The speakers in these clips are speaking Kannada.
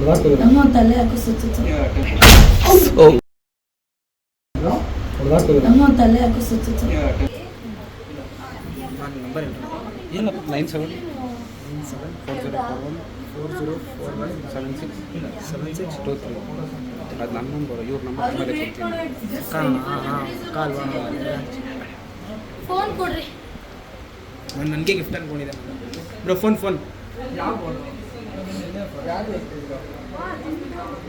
ನಮ್ಮ ನಮ್ಮ ತಲೆ ಯಾಕೋ ಸುತ್ತು ನಂಬರ್ ಇಲ್ಲ nine seven four number number call phone ನನಗೆ ಗಿಫ್ಟ್ ಅನ್ಕೊಂಡಿದ್ದೆ. ಬ್ರೋ ಫೋನ್ ಫೋನ್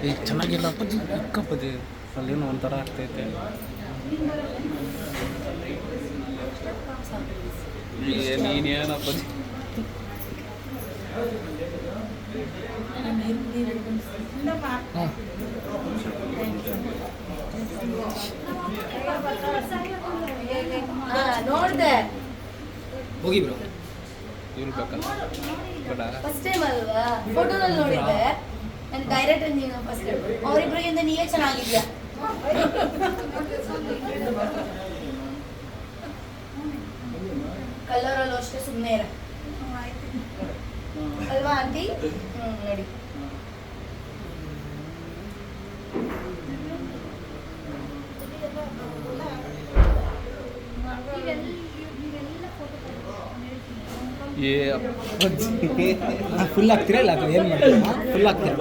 ಈಗ ಚೆನ್ನಾಗಿಲ್ಲ ಅಪ್ಪಾಜಿ ಇಕ್ಕಪ್ಪಜಿ. ಅಲ್ಲೇನೋ ಒಂಥರ ಆಗ್ತೈತೆ. ನೀನೇನಪ್ಪಾಜಿ ನೋಡ್ದೆ. ಹೋಗಿ ಬ್ರೋ. ಇವ್ರು ಫಸ್ಟ್ ಟೈಮ್ ಅಲ್ವಾ? ಫೋಟೋದಲ್ಲಿ ನೋಡಿದ್ದೆ. ನಾನು ಡೈರೆಕ್ಟ್ ನೀನು ಫಸ್ಟ್ ಟೈಮ್ ಅವರಿಬ್ಬರಿಗಿಂತ ನೀವೇ ಚೆನ್ನಾಗಿದ್ಯಾ ಕಲರಲ್ಲೂ ಅಷ್ಟೇ ಸುಮ್ಮನೆ ಇರ. ಅಲ್ವಾ, ಆಂಟಿ? ಹ್ಞೂ ನೋಡಿ. ಏ ಫುಲ್ ಆಗ್ತೀರಾ ಇಲ್ಲ ಏನು ಮಾಡ್ತೀರಾ? ಫುಲ್ ಆಗ್ತೀರಾ?